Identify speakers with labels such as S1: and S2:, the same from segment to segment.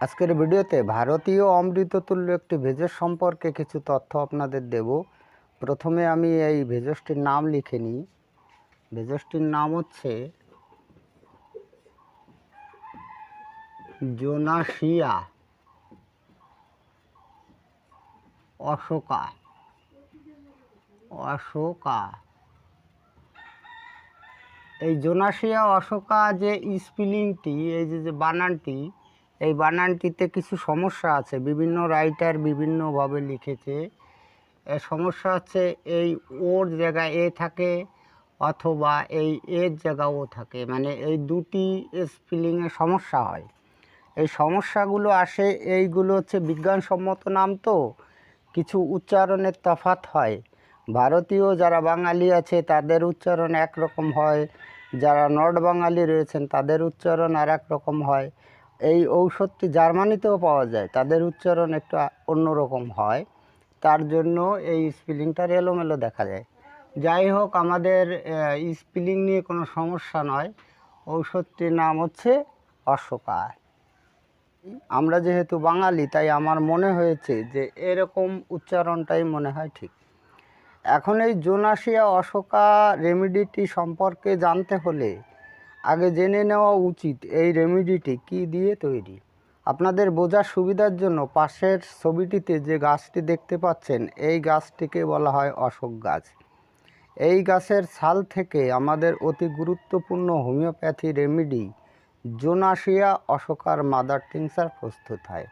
S1: আজকের ভিডিওতে ভারতীয় অমৃততুল্য একটি ভেষজ সম্পর্কে কিছু তথ্য আপনাদের দেব। প্রথমে আমি এই ভেষজটির নাম লিখে নিই। ভেষজটির নাম হচ্ছে জোনাশিয়া অশোকা। অশোকা। এই জোনাশিয়া অশোকা যে স্পেলিংটি, এই যে যে বানানটি এই বানানটিতে কিছু সমস্যা আছে। বিভিন্ন রাইটার বিভিন্নভাবে লিখেছে। সমস্যা হচ্ছে এই ওর জায়গায় এ থাকে অথবা এই এর জায়গা ও থাকে। মানে এই দুটি স্পেলিংয়ে সমস্যা হয়। এই সমস্যাগুলো আসে, এইগুলো হচ্ছে বিজ্ঞানসম্মত নাম তো, কিছু উচ্চারণের তফাৎ হয়। ভারতীয় যারা বাঙালি আছে, তাদের উচ্চারণ একরকম হয়। যারা নর্থ বাঙালি রয়েছেন, তাদের উচ্চারণ আর রকম হয়। এই ঔষধটি জার্মানিতেও পাওয়া যায়। তাদের উচ্চারণ একটু অন্যরকম হয়। তার জন্য এই স্পেলিংটার এলোমেলো দেখা যায়। যাই হোক, আমাদের স্পেলিং নিয়ে কোনো সমস্যা নয়। ঔষধটির নাম হচ্ছে অশোকা। আমরা যেহেতু বাঙালি, তাই আমার মনে হয়েছে যে এরকম উচ্চারণটাই মনে হয় ঠিক। এখন এই জোনাসিয়া অশোকা রেমিডিটি সম্পর্কে জানতে হলে আগে জেনে নেওয়া উচিত এই রেমিডিটি কি দিয়ে তৈরি। আপনাদের বোঝার সুবিধার জন্য পাশের ছবিটিতে যে গাছটি দেখতে পাচ্ছেন, এই গাছটিকে বলা হয় অশোক গাছ। এই গাছের ছাল থেকে আমাদের অতি গুরুত্বপূর্ণ হোমিওপ্যাথি রেমিডি জোনাসিয়া অশোকার মাদার টিংসার প্রস্তুত হয়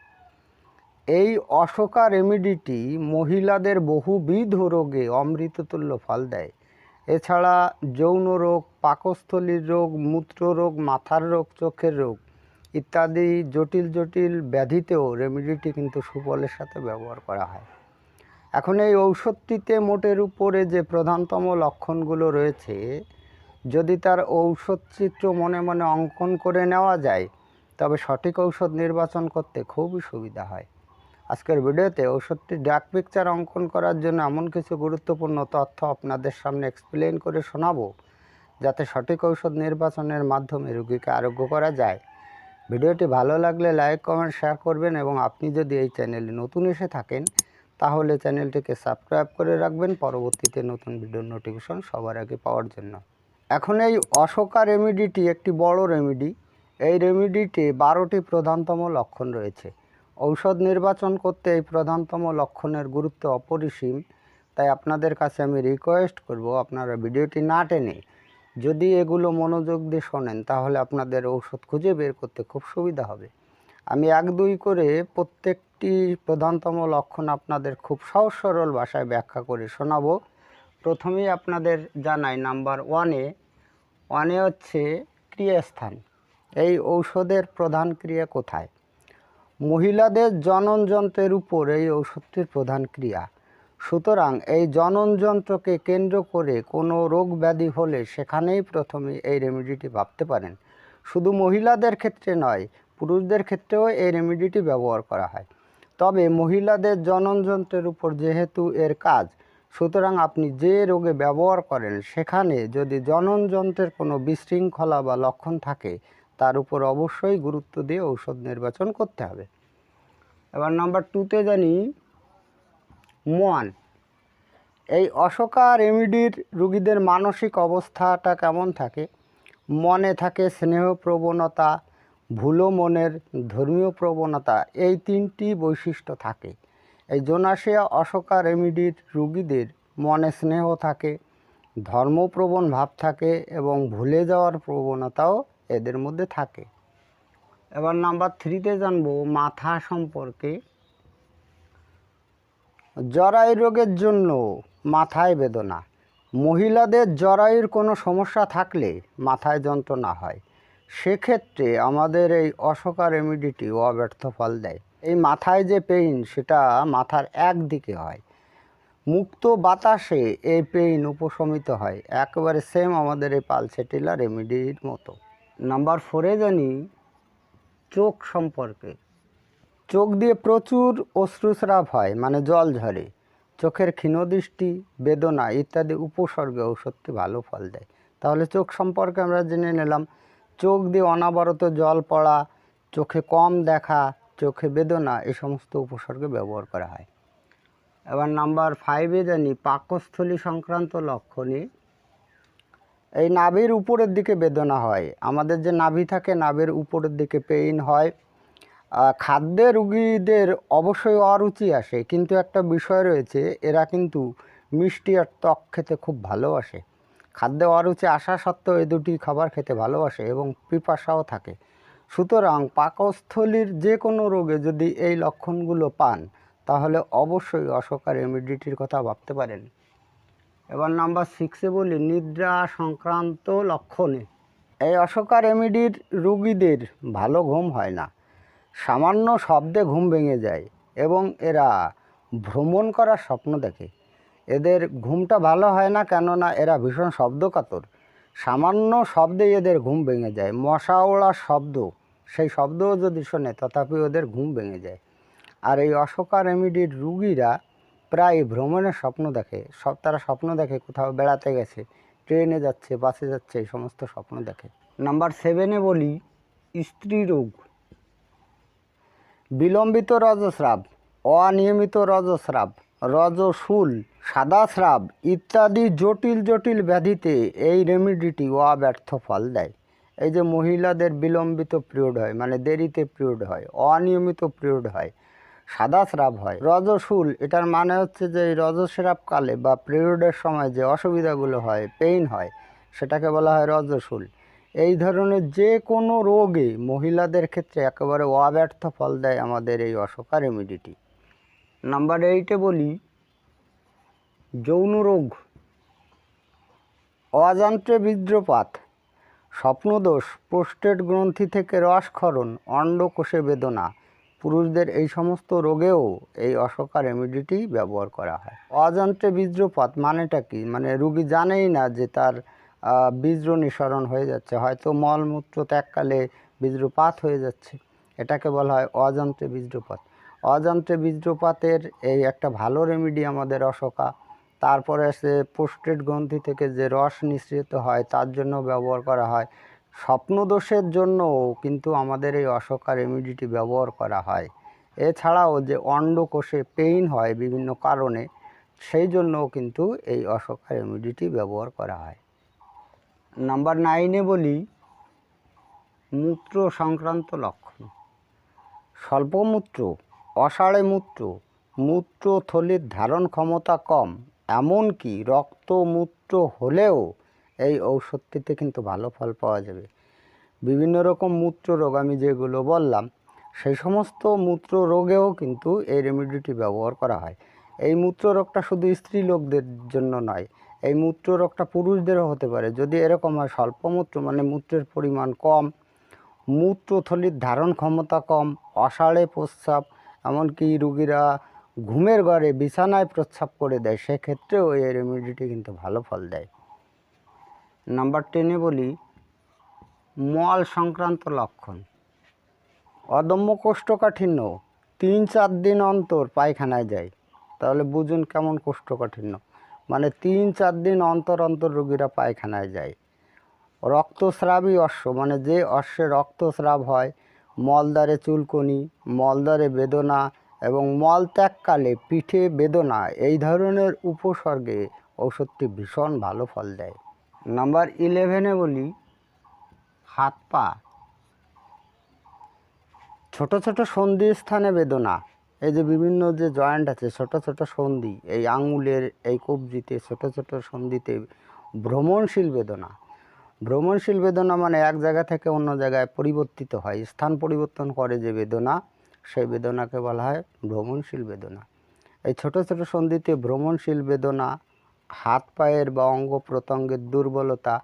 S1: এই অশোকা রেমিডিটি মহিলাদের বহুবিধ রোগে অমৃততুল্য ফল দেয়। এছাড়া যৌন রোগ, পাকস্থলীর রোগ, মূত্ররোগ, মাথার রোগ, চোখের রোগ ইত্যাদি জটিল জটিল ব্যাধিতেও রেমিডিটি কিন্তু সুফলের সাথে ব্যবহার করা হয়। এখন এই ঔষধটিতে মোটের উপরে যে প্রধানতম লক্ষণগুলো রয়েছে, যদি তার ঔষধ চিত্র মনে মনে অঙ্কন করে নেওয়া যায়, তবে সঠিক ঔষধ নির্বাচন করতে খুবই সুবিধা হয়। আজকের ভিডিওতে ওষুধটি ডাক পিকচার অঙ্কন করার জন্য এমন কিছু গুরুত্বপূর্ণ তথ্য আপনাদের সামনে এক্সপ্লেন করে শোনাবো, যাতে সঠিক ঔষধ নির্বাচনের মাধ্যমে রোগীকে আরোগ্য করা যায়। ভিডিওটি ভালো লাগলে লাইক কমেন্ট শেয়ার করবেন এবং আপনি যদি এই চ্যানেলে নতুন এসে থাকেন, তাহলে চ্যানেলটিকে সাবস্ক্রাইব করে রাখবেন পরবর্তীতে নতুন ভিডিওর নোটিফিকেশন সবার আগে পাওয়ার জন্য। এখন এই অশোকা রেমিডিটি একটি বড় রেমিডি এই রেমিডিতে বারোটি প্রধানতম লক্ষণ রয়েছে। ঔষধ নির্বাচন করতে এই প্রধানতম লক্ষণের গুরুত্ব অপরিসীম, তাই আপনাদের কাছে আমি রিকোয়েস্ট করব আপনারা ভিডিওটি না টেনে যদি এগুলো মনোযোগ দিয়ে শোনেন, তাহলে আপনাদের ঔষধ খুঁজে বের করতে খুব সুবিধা হবে। আমি এক দুই করে প্রত্যেকটি প্রধানতম লক্ষণ আপনাদের খুব সহজ সরল ভাষায় ব্যাখ্যা করে শোনাবো। প্রথমেই আপনাদের জানাই নাম্বার ওয়ানে ওয়ানে হচ্ছে ক্রিয়াস্থান। এই ঔষধের প্রধান ক্রিয়া কোথায়? মহিলাদের জনন যন্ত্রের উপর এই ঔষধটির প্রধান ক্রিয়া। সুতরাং এই জনন যন্ত্রকে কেন্দ্র করে কোনো রোগ ব্যাধি হলে সেখানেই প্রথমে এই রেমেডিটি ভাবতে পারেন। শুধু মহিলাদের ক্ষেত্রে নয়, পুরুষদের ক্ষেত্রেও এই রেমেডিটি ব্যবহার করা হয়। তবে মহিলাদের জনন যন্ত্রের উপর যেহেতু এর কাজ, সুতরাং আপনি যে রোগে ব্যবহার করেন, সেখানে যদি জনন যন্ত্রের কোনো বিশৃঙ্খলা বা লক্ষণ থাকে তার উপর অবশ্যই গুরুত্ব দিয়ে ঔষধ নির্বাচন করতে হবে। এবার নাম্বার টুতে জানি মোয়ান এই অশোকা রেমিডির রুগীদের মানসিক অবস্থাটা কেমন থাকে? মনে থাকে স্নেহ প্রবণতা, ভুলো মনের ধর্মীয় প্রবণতা, এই তিনটি বৈশিষ্ট্য থাকে। এই জোনাসিয়া অশোকা রেমিডির রুগীদের মনে স্নেহ থাকে, ধর্মপ্রবণ ভাব থাকে এবং ভুলে যাওয়ার প্রবণতাও এদের মধ্যে থাকে। এবার নাম্বার থ্রিতে জানব মাথা সম্পর্কে। জরায়ু রোগের জন্য মাথায় বেদনা। মহিলাদের জরায়ুর কোনো সমস্যা থাকলে মাথায় যন্ত্রণা হয়। সেক্ষেত্রে আমাদের এই অশোকা রেমিডিটি অব্যর্থ ফল দেয়। এই মাথায় যে পেইন সেটা মাথার একদিকে হয়। মুক্ত বাতাসে এই পেইন উপশমিত হয়। একেবারে সেম আমাদের এই পালসেটিলা রেমিডির মতো। নাম্বার ফোরে জানি চোখ সম্পর্কে। চোখ দিয়ে প্রচুর অশ্রুস্রাব হয় মানে জল ঝরে। চোখের ক্ষীণদৃষ্টি, বেদনা ইত্যাদি উপসর্গে ঔষধটি ভালো ফল দেয়। তাহলে চোখ সম্পর্কে আমরা জেনে নিলাম, চোখ দিয়ে অনাবরত জল পড়া, চোখে কম দেখা, চোখে বেদনা এই সমস্ত উপসর্গে ব্যবহার করা হয়। এবার নাম্বার ফাইভে জানি পাকস্থলী সংক্রান্ত লক্ষণে এই নাভির উপরের দিকে বেদনা হয়। আমাদের যে নাভি থাকে, নাভির উপরের দিকে পেইন হয়। খাদ্যে রুগীদের অবশ্যই অরুচি আসে, কিন্তু একটা বিষয় রয়েছে, এরা কিন্তু মিষ্টি আর ত্বক খেতে খুব ভালোবাসে। খাদ্যে অরুচি আসা সত্ত্বেও এই দুটি খাবার খেতে ভালোবাসে এবং পিপাসাও থাকে। সুতরাং পাকস্থলীর যে কোনো রোগে যদি এই লক্ষণগুলো পান, তাহলে অবশ্যই অশোকা রেমিডিটির কথা ভাবতে পারেন। এবার নাম্বার সিক্সে বলি, নিদ্রা সংক্রান্ত লক্ষণে। এই অশোকা রেমিডির রুগীদের ভালো ঘুম হয় না। সামান্য শব্দে ঘুম ভেঙে যায় এবং এরা ভ্রমণ করার স্বপ্ন দেখে। এদের ঘুমটা ভালো হয় না কেননা এরা ভীষণ শব্দকাতর। সামান্য শব্দে এদের ঘুম ভেঙে যায়। মশা ওড়ার শব্দ, সেই শব্দও যদি শোনে তথাপি ওদের ঘুম ভেঙে যায়। আর এই অশোকা রেমিডির রুগীরা প্রায় ভ্রমণের স্বপ্ন দেখে, সব তারা স্বপ্ন দেখে কোথাও বেড়াতে গেছে, ট্রেনে যাচ্ছে, বাসে যাচ্ছে, এই সমস্ত স্বপ্ন দেখে। নাম্বার সেভেনে বলি, স্ত্রী রোগ। বিলম্বিত রজস্রাব, অনিয়মিত রজস্রাব রজশুল সাদা স্রাব ইত্যাদি জটিল জটিল ব্যাধিতে এই রেমিডিটি অব্যর্থ ফল দেয়। এই যে মহিলাদের বিলম্বিত পিরিয়ড হয় মানে দেরিতে পিরিয়ড হয়, অনিয়মিত পিরিয়ড হয় সাদা স্রাব হয়। রজসুল, এটার মানে হচ্ছে যে এই রজস্রাব কালে বা পিরিয়ডের সময় যে অসুবিধাগুলো হয় পেইন হয়, সেটাকে বলা হয় রজসুল। এই ধরনের যে কোনো রোগে মহিলাদের ক্ষেত্রে একেবারে অব্যর্থ ফল দেয় আমাদের এই অশোকা রেমিডিটি নাম্বার এইটে বলি, যৌন রোগ, অযান্ত্রে বিদ্রপাত, স্বপ্নদোষ, প্রোস্টেট গ্রন্থি থেকে রসক্ষরণ অন্ডকোষে বেদনা পুরুষদের এই সমস্ত রোগেও এই অশোকা রেমিডিটি ব্যবহার করা হয়। অযান্ত্রে বীর্যপাত মানেটা কি? মানে রুগী জানেই না যে তার বীর্য নিঃসরণ হয়ে যাচ্ছে, হয়তো মলমূত্র ত্যাগকালে বীর্যপাত হয়ে যাচ্ছে। এটাকে বলা হয় অযান্ত্রে বীর্যপাত। অযান্ত্রে বীর্যপাতের এই একটা ভালো রেমিডি আমাদের অশোকা তারপরে সে পোস্টেড গ্রন্থি থেকে যে রস নিঃসৃত হয়, তার জন্য ব্যবহার করা হয়। স্বপ্নদোষের জন্যও কিন্তু আমাদের এই অশোকা রেমিডিটি ব্যবহার করা হয়। এছাড়াও যে অন্ডকোষে পেইন হয় বিভিন্ন কারণে, সেই জন্যও কিন্তু এই অশোকা রেমিডিটি ব্যবহার করা হয়। নাম্বার নাইনে বলি মূত্র সংক্রান্ত লক্ষণ। স্বল্পমূত্র অসাড়ে মূত্র, মূত্রথলির ধারণ ক্ষমতা কম, এমনকি রক্তমূত্র হলেও এই ঔষধটিতে কিন্তু ভালো ফল পাওয়া যাবে। বিভিন্ন রকম মূত্র রোগ আমি যেগুলো বললাম, সেই সমস্ত মূত্র রোগেও কিন্তু এই রেমিডিটি ব্যবহার করা হয়। এই মূত্র রোগটা শুধু স্ত্রী লোকদের জন্য নয়, এই মূত্র রোগটা পুরুষদেরও হতে পারে। যদি এরকম হয়, স্বল্প মূত্র মানে মূত্রের পরিমাণ কম, মূত্রথলির ধারণ ক্ষমতা কম অসাড়ে প্রস্রাব, এমনকি রুগীরা ঘুমের ঘরে বিছানায় প্রস্রাব করে দেয়, সেক্ষেত্রেও এই রেমিডিটি কিন্তু ভালো ফল দেয়। নাম্বার টেনে বলি, মল সংক্রান্ত লক্ষণ। অদম্য কোষ্ঠকাঠিন্য, তিন চার দিন অন্তর পায়খানায় যায়। তাহলে বুঝুন কেমন কোষ্ঠকাঠিন্য। মানে তিন চার দিন অন্তর অন্তর রোগীরা পায়খানায় যায়। রক্তস্রাবী অশ্ব মানে যে অশ্বে রক্তস্রাব হয়, মলদ্বারে চুলকনি, মলদ্বারে বেদনা এবং মলত্যাগকালে পিঠে বেদনা, এই ধরনের উপসর্গে ঔষধটি ভীষণ ভালো ফল দেয়। নাম্বার ইলেভেনে বলি, হাত পা। ছোট ছোট সন্ধি স্থানে বেদনা। এই যে বিভিন্ন যে জয়েন্ট আছে, ছোট ছোট সন্ধি, এই আঙুলের, এই কবজিতে ছোট ছোট সন্ধিতে ভ্রমণশীল বেদনা। ভ্রমণশীল বেদনা মানে এক জায়গা থেকে অন্য জায়গায় পরিবর্তিত হয়। স্থান পরিবর্তন করে যে বেদনা, সেই বেদনাকে বলা হয় ভ্রমণশীল বেদনা। এই ছোট ছোট সন্ধিতে ভ্রমণশীল বেদনা হাত পায়ের বা অঙ্গ প্রত্যঙ্গের দুর্বলতা,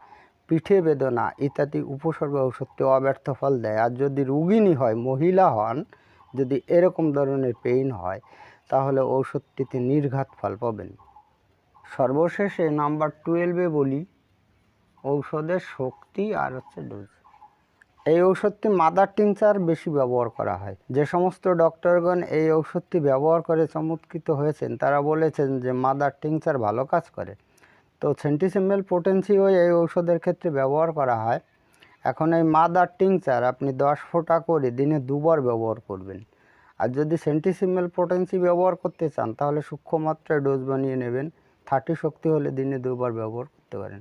S1: পিঠে বেদনা ইত্যাদি উপসর্গ ঔষধটি অব্যর্থ ফল দেয়। আর যদি রুগিনী হয়, মহিলা হন, যদি এরকম ধরনের পেইন হয়, তাহলে ঔষধটিতে নির্ঘাত ফল পাবেন। সর্বশেষে নাম্বার টুয়েলভে বলি, ঔষধের শক্তি আর হচ্ছে ডোজ এই ঔষধটি মাদার টিংচার বেশি ব্যবহার করা হয়। যে সমস্ত ডক্টরগণ এই ঔষধটি ব্যবহার করে চমৎকৃত হয়েছেন, তারা বলেছেন যে মাদার টিংচার ভালো কাজ করে। তো সেন্টিসিমেল পোটেন্সিও এই ঔষধের ক্ষেত্রে ব্যবহার করা হয়। এখন এই মাদার টিংচার আপনি দশ ফোঁটা করে দিনে দুবার ব্যবহার করবেন। আর যদি সেন্টিসিমেল পোটেন্সি ব্যবহার করতে চান, তাহলে সূক্ষ্ম মাত্রায় ডোজ বানিয়ে নেবেন। থার্টি শক্তি হলে দিনে দুবার ব্যবহার করতে পারেন।